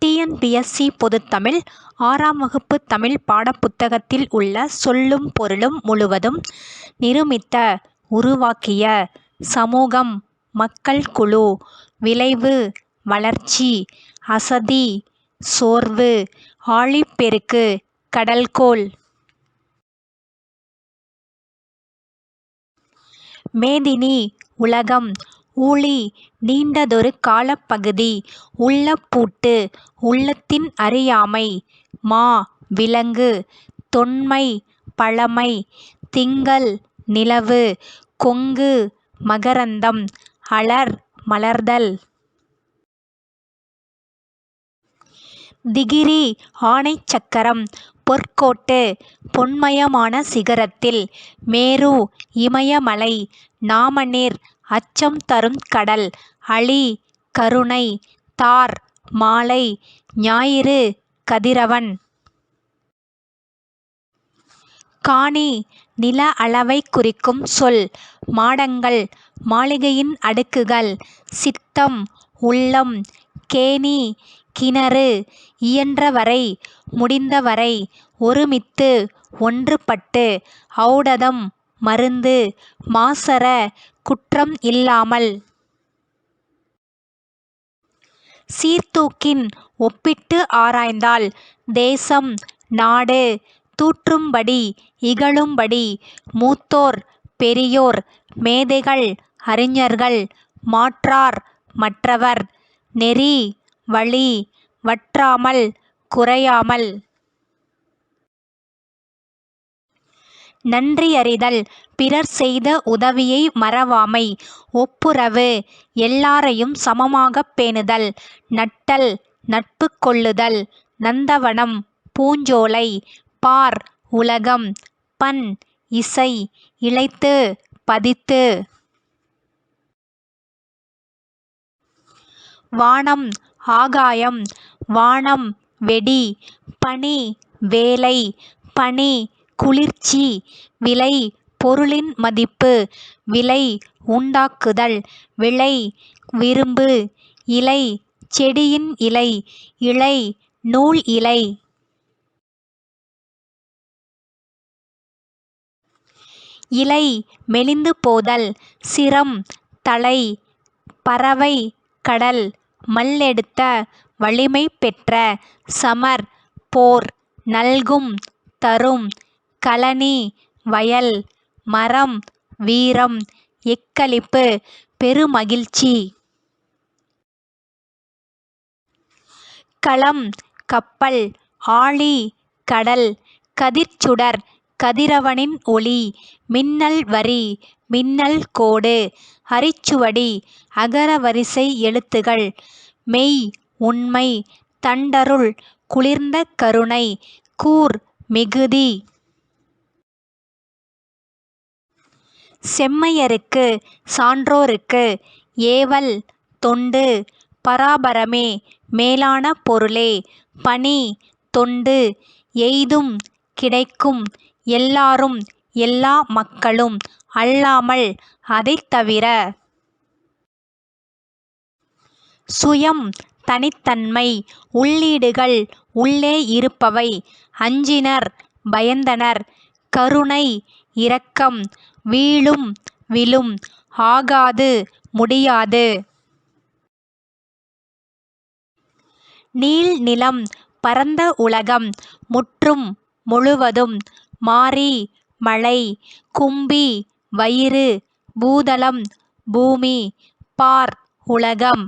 TNPSC பொதுத்தமிழ் ஆறாம் வகுப்பு தமிழ் பாடப்புத்தகத்தில் உள்ள சொல்லும் பொருளும் முழுவதும் நிருமித்த உருவாக்கிய சமூகம் மக்கள் குழு விளைவு வளர்ச்சி அசதி சோர்வு ஆழிப்பெருக்கு கடல்கோள். மேதினி உலகம் ஊழி நீண்டதொரு காலப்பகுதி. உள்ளப்பூட்டு உள்ளத்தின் அறியாமை. மா விலங்கு. தொன்மை பழமை. திங்கள் நிலவு. கொங்கு மகரந்தம். அலர் மலர்தல். திகிரி ஆணைச்சக்கரம் பொற்கோட்டு பொன்மயமான சிகரத்தில். மேரு இமயமலை. நாமநீர் அச்சம் தரும் கடல் அளி கருணை தார் மாலை ஞாயிறு கதிரவன். காணி நில அளவைக் குறிக்கும் சொல் மாடங்கள் மாளிகையின் அடுக்குகள் சித்தம் உள்ளம் கேணி கிணறு இயன்றவரை முடிந்தவரை ஒருமித்து ஒன்றுபட்டு ஔடதம் மருந்து மாசற குற்றம் இல்லாமல். சீர்தூக்கின் ஒப்பிட்டு ஆராய்ந்தால் தேசம் நாடு தூற்றும்படி இகழும்படி மூத்தோர் பெரியோர் மேதைகள் அறிஞர்கள் மாற்றார் மற்றவர் நெறி வழி வற்றாமல் குறையாமல். நன்றியறிதல் பிறர் செய்த உதவியை மறவாமை. ஒப்புரவு. எல்லாரையும் சமமாகப் பேணுதல். நட்டல். நட்பு கொள்ளுதல். நந்தவனம். பூஞ்சோலை. பார். உலகம். பண். இசை. இழைத்து. பதித்து. வானம். ஆகாயம். வானம். வெடி. பனி. வேலை. பனி. குளிர்ச்சி விலை பொருளின் மதிப்பு விலை உண்டாக்குதல் விளை விரும்பு இலை செடியின் இலை இழை நூல் இலை. இலை மெலிந்து போதல் சிரம் தலை பறவை கடல் மல்லெடுத்த வலிமை பெற்ற சமர் போர் நல்கும் தரும் களனி வயல் மரம் வீரம் எக்களிப்பு பெருமகிழ்ச்சி. களம் கப்பல் ஆழி கடல் கதிர்ச்சுடர் கதிரவனின் ஒளி மின்னல் வரி மின்னல் கோடு அரிச்சுவடி அகரவரிசை எழுத்துகள் மெய் உண்மை தண்டருள் குளிர்ந்த கருணை கூர் மிகுதி. செம்மையருக்கு சான்றோருக்கு ஏவல் தொண்டு பராபரமே மேலான பொருளே பணி தொண்டு எய்தும் கிடைக்கும் எல்லாரும் எல்லா மக்களும் அல்லாமல் அதைத் தவிர. சுயம் தனித்தன்மை உள்ளீடுகள் உள்ளே இருப்பவை. அஞ்சினர் பயந்தனர் கருணை இரக்கம் வீழும் விழும். ஆகாது முடியாது. நீள் நிலம் பரந்த உலகம் முற்றும் முழுவதும் மாறி மழை கும்பி வயிறு பூதளம் பூமி பார் உலகம்.